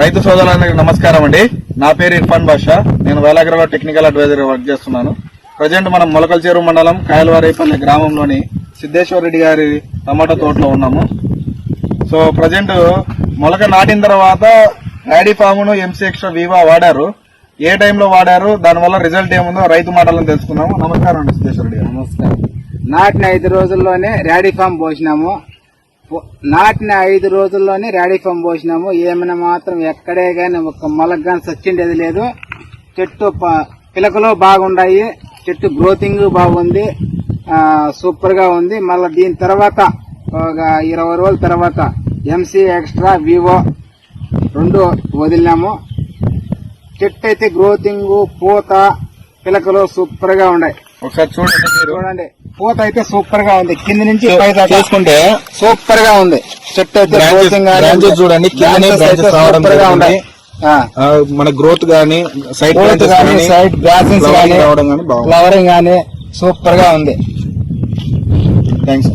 రైతు సోదరులందరికీ నమస్కారం అండి. నా పేరు ఇర్ఫాన్ బాషా. నేను వేలాగ్రవ టెక్నికల్ అడ్వైజర్ వర్క్ చేస్తున్నాను. ప్రజెంట్ మనం మొలకల చెరువు మండలం కాయలవారిపల్లి గ్రామంలోని సిద్ధేశ్వర రెడ్డి గారి టమాటా తోటలో ఉన్నాము. సో ప్రజెంట్ మొలక నాటిన తర్వాత డాడీ ఫామ్ను ఎంసీ ఎక్స్ట్రా వీవా వాడారు. ఏ టైంలో వాడారు? దానివల్ల రిజల్ట్ ఏముందో రైతు మాటలను తెలుసుకుందాము నమస్కారం అండి సిద్ధేశ్వర రెడ్డి గారు. నమస్కారం. నాటిన ఐదు రోజుల్లోనే ర్యాడీ ఫామ్ పోసినాము. నాటిన ఐదు రోజుల్లోనే ర్యాడీ ఫామ్ పోసినాము. ఏమైనా మాత్రం ఎక్కడే గాని ఒక మొలక గాని సచ్చిండేది లేదు. చెట్టు పిలకలు బాగున్నాయి చెట్టు గ్రోతింగ్ బాగుంది. ఆ, సూపర్గా ఉంది. మళ్ళీ దీని తర్వాత ఒక ఇరవై రోజుల తర్వాత ఎంసీ ఎక్స్ట్రా వివో రెండు వదిలినాము. చెట్టు అయితే గ్రోతింగ్ పూత పిలకలు సూపర్గా ఉన్నాయి ఒకసారి చూడండి చూడండి. పూత అయితే సూపర్గా ఉంది. కింద నుంచి చూసుకుంటే సూపర్గా ఉంది. చెట్టు అయితే ఉంది. చూడండి, super గా ఆ, మన గ్రోత్ గానీ సైడ్ branches గానీ సైడ్ flowering గానీ ఫ్లవరింగ్ గానీ సూపర్గా ఉంది. థ్యాంక్స్